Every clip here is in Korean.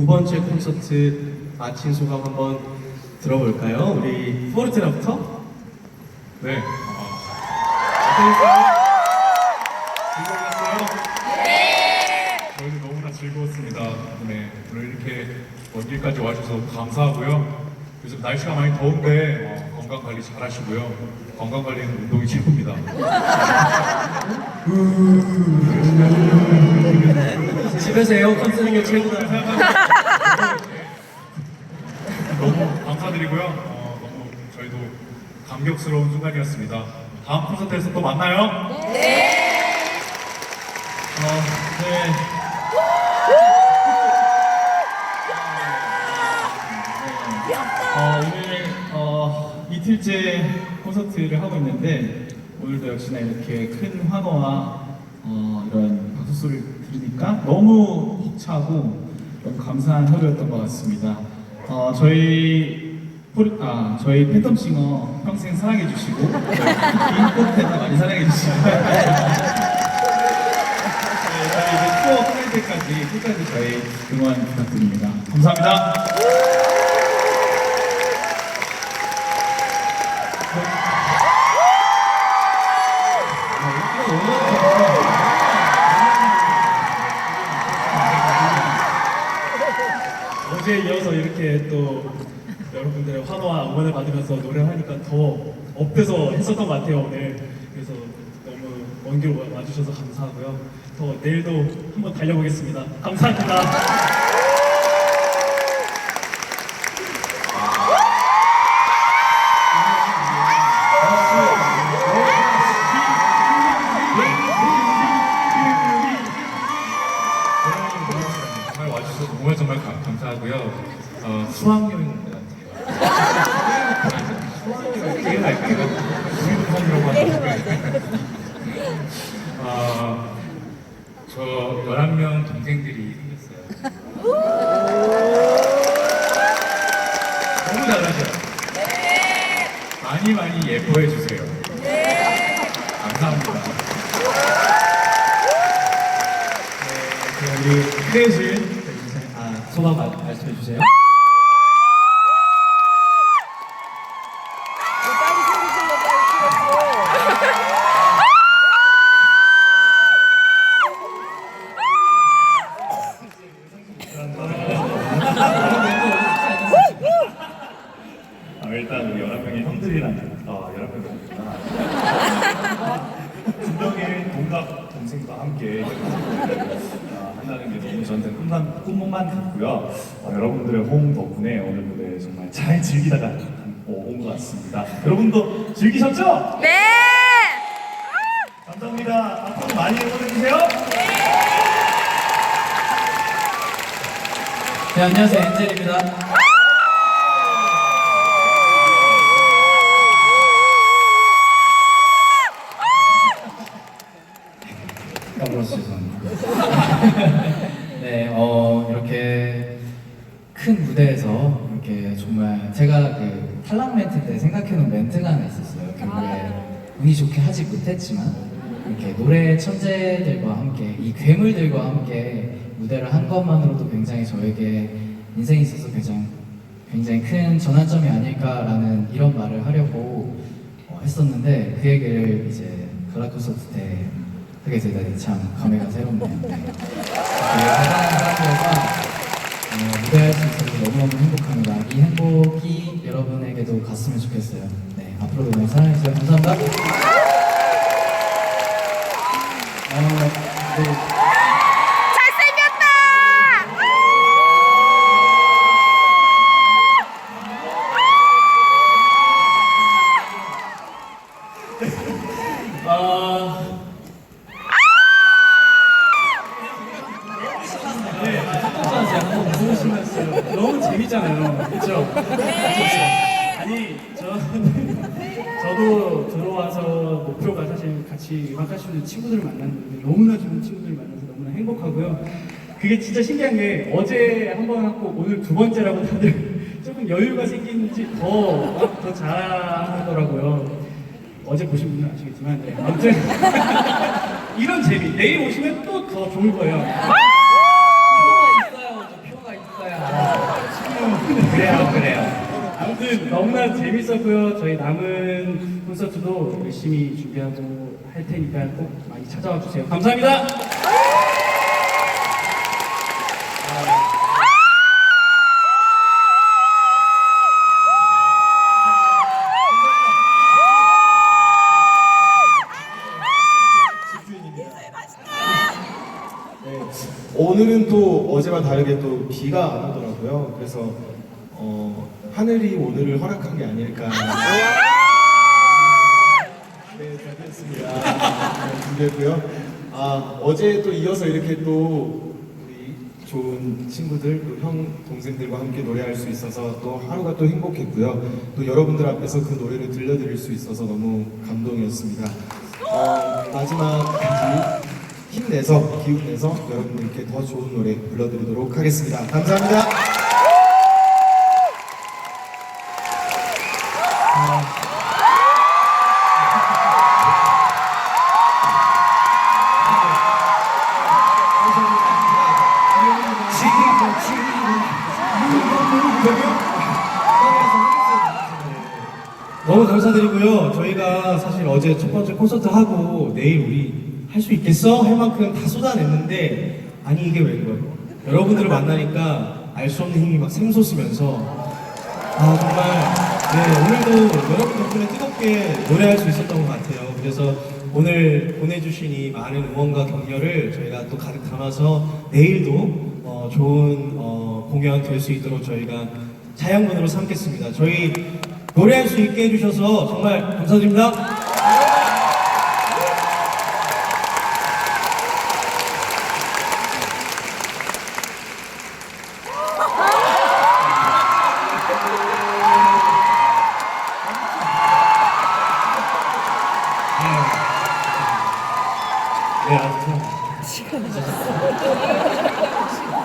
두 번째 콘서트 마친 소감 한번 들어볼까요? 우리 포르테나부터? 네. 어, 어떠셨어요? 즐거우셨어요? 네. 저희도 너무나 즐거웠습니다. 네. 오늘 이렇게 먼 길까지 와주셔서 감사하고요. 요즘 날씨가 많이 더운데 어, 건강 관리 잘 하시고요. 건강 관리는 운동이 최고입니다. 집에서 에어컨 쓰는 게 최고다. 너무 감사드리고요. 어, 너무 저희도 감격스러운 순간이었습니다. 다음 콘서트에서 또 만나요. 어, 네. 어, 오늘 어, 이틀째 콘서트를 하고 있는데 오늘도 역시나 이렇게 큰 환호와 어, 이런 박수 소리를 들으니까 너무 벅차고 너무 감사한 하루였던 것 같습니다. 어, 저희 아, 저희 팬텀싱어 평생 사랑해 주시고 저희 포르테나 많이 사랑해 주시고 네, 저희 이제 투어 끝날 때까지 끝까지 저희 응원 부탁드립니다. 감사합니다. 했었던 것 같아요 오늘. 그래서 너무 먼 길 와주셔서 감사하고요. 더 내일도 한번 달려보겠습니다. 감사합니다. 정말 감, 감사하고요. 어, 수학여행 같아요. 수학여행 갈까요? 우리부산이라고 하는데. 어, 저 11명 동생들이 생겼어요. 너무 잘하셔요. 많이 많이 예뻐해 주세요. 감사합니다. 네, 우리 크레이즈 아, 소감 말- 동생과 함께 어, 한다는 게 너무 저한테 꿈만, 꿈만 같고요 어, 여러분들의 호응 덕분에 오늘 무대 정말 잘 즐기다가 어, 온것 같습니다 여러분도 즐기셨죠? 네! 감사합니다 앞으로 많이 응원해주세요 네, 안녕하세요. 엔젤입니다. 까불어서 죄송합니다. 네, 어, 이렇게 큰 무대에서 이렇게 정말 제가 그 멘트 때 생각해놓은 멘트가 하나 있었어요. 결국에 운이 좋게 하지 못했지만 이렇게 노래 천재들과 함께 이 괴물들과 함께 무대를 한 것만으로도 굉장히 저에게 인생에 있어서 굉장히 굉장히 큰 전환점이 아닐까라는 이런 말을 하려고 어, 했었는데 그 얘기를 이제 가라 콘서트 때 하게 되다니 참 감회가 새롭네요. 네. 이렇게 대단한 사람들과 어, 무대할 수 있어서 너무너무 행복합니다. 이 행복이 여러분에게도 갔으면 좋겠어요. 네, 앞으로도 많이 사랑해주세요. 감사합니다. 어, 네. 같이 음악 하시는 친구들을 만났는데 너무나 좋은 친구들을 만나서 너무나 행복하고요. 그게 진짜 신기한 게 어제 한 번 하고 오늘 두 번째라고 다들 조금 여유가 생긴지 더, 더 잘하더라고요. 어제 보신 분은 아시겠지만 네. 아무튼 이런 재미 내일 오시면 또 더 좋을 거예요. 표가 있어요. 아, 그래요, 그래요. 아무튼 너무나 재밌었고요. 저희 남은 콘서트도 열심히 준비하고 할 테니까 꼭 많이 찾아와 주세요. 감사합니다. 네, 오늘은 또 어제와 다르게 또 비가 안 오더라고요. 그래서 어, 하늘이 오늘을 허락한 게 아닐까. 네, 준비했고요. 아, 어제 또 이어서 이렇게 또 우리 좋은 친구들, 또 형, 동생들과 함께 노래할 수 있어서 또 하루가 또 행복했고요. 또 여러분들 앞에서 그 노래를 들려드릴 수 있어서 너무 감동이었습니다. 어, 마지막까지 힘내서 기운내서 여러분들께 더 좋은 노래 불러드리도록 하겠습니다. 감사합니다. 저희가 사실 어제 첫 번째 콘서트 하고 내일 우리 할 수 있겠어? 할 만큼 다 쏟아냈는데 아니 이게 웬 거예요? 여러분들을 만나니까 알 수 없는 힘이 막 샘솟으면서 아 정말 네 오늘도 여러분 덕분에 뜨겁게 노래할 수 있었던 것 같아요. 그래서 오늘 보내주신 이 많은 응원과 격려를 저희가 또 가득 담아서 내일도 어, 좋은 어, 공연 될 수 있도록 저희가 자양분으로 삼겠습니다. 저희 노래할 수 있게 해주셔서 정말 감사드립니다. 네,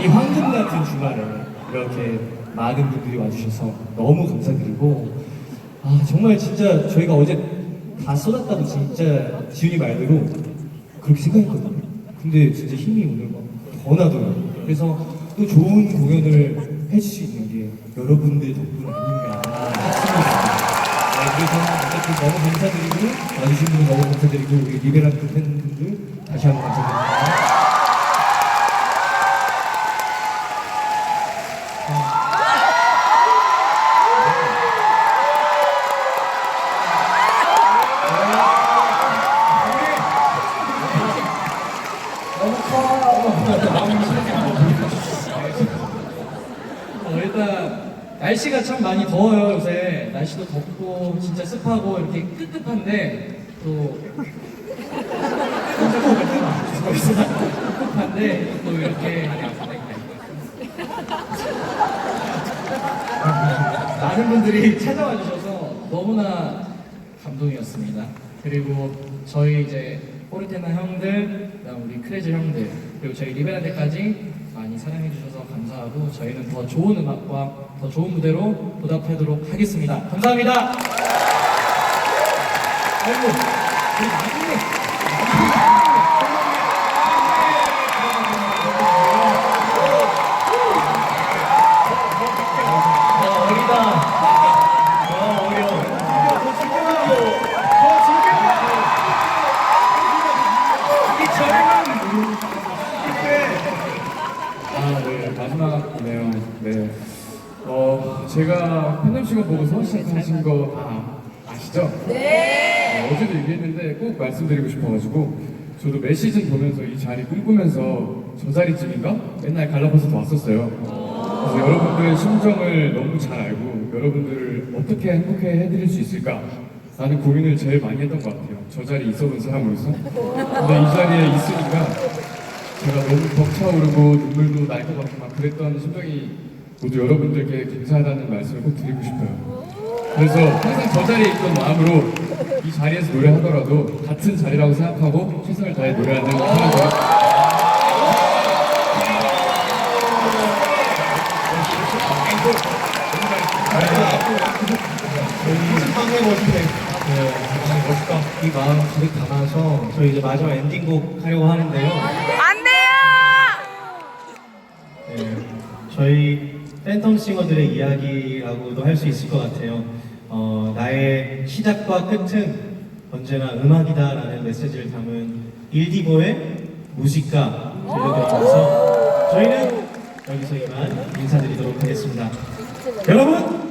이 황금 같은 주말에 이렇게 많은 분들이 와주셔서 너무 감사드리고 아 정말 진짜 저희가 어제 다 쏟았다고 진짜 지훈이 말대로 그렇게 생각했거든요. 근데 진짜 힘이 오늘 막더 나더라고요. 그래서 또 좋은 공연을 해줄 수 있는 게 여러분들 덕분 아닌가 싶습니다. 네, 그래서 어쨌든 너무 감사드리고 와주신 분 너무 감사드리고 우리 리베란트 팬분들 다시 한번 감사드립니다. 날씨가 참 많이 더워요 요새 날씨도 덥고 진짜 습하고 이렇게 끄급한데 또 습한데 또 이렇게 많은 분들이 찾아와 주셔서 너무나 감동이었습니다. 그리고 저희 이제 포르테나 형들, 그다음 우리 크레즈 형들, 그리고 저희 리베라데까지 많이 사랑해 주셔서 감사하고 저희는 더 좋은 음악과 더 좋은 무대로 보답하도록 하겠습니다. 감사합니다. 아이고, 우리 나중에 어, 제가 팬덤 시간 보고서 시작하신 거다 아시죠? 네. 어제도 얘기했는데 꼭 말씀드리고 싶어가지고 저도 매 시즌 보면서 이 자리 꿈꾸면서 저 자리쯤인가? 맨날 갈라파서도 왔었어요. 그래서 여러분들의 심정을 너무 잘 알고 여러분들을 어떻게 행복해 해드릴 수 있을까? 라는 고민을 제일 많이 했던 것 같아요. 저 자리에 있어본 사람으로서. 근데 이 자리에 있으니까 제가 너무 벅차오르고 눈물도 날 것 같고 막 그랬던 심정이 모두 여러분들께 감사하다는 말씀을 꼭 드리고 싶어요. 그래서 항상 저 자리에 있던 마음으로 이 자리에서 노래하더라도 같은 자리라고 생각하고 최선을 다해 노래하는 사람들. 네, 멋있다. 이 마음 가득 담아서 저희 이제 마지막 엔딩곡 하려고 하는데요. 안 돼요! 네, 저희 팬텀 싱어들의 이야기라고도 할 수 있을 것 같아요. 어, 나의 시작과 끝은 언제나 음악이다라는 메시지를 담은 일디보의 무지가 들려드리면서 저희는 여기서 이만 인사드리도록 하겠습니다. 여러분